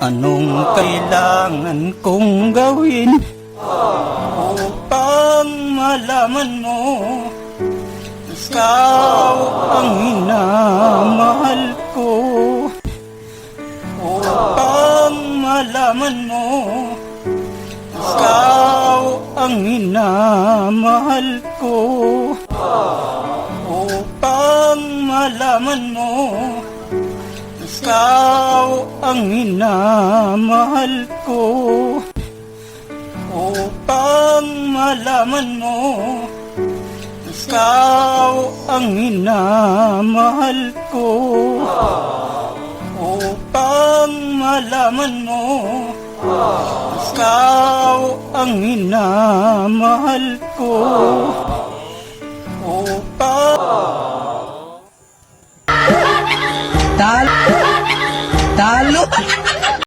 Anong kailangan kong gawin? Upang malaman mo ikaw ang minamahal ko. Upang malaman mo ikaw ang minamahal ko. Upang malaman mo ikaw ang minamahal ko upang malaman mo ikaw ang minamahal ko upang malaman mo ikaw ang minamahal ko upang! Talo!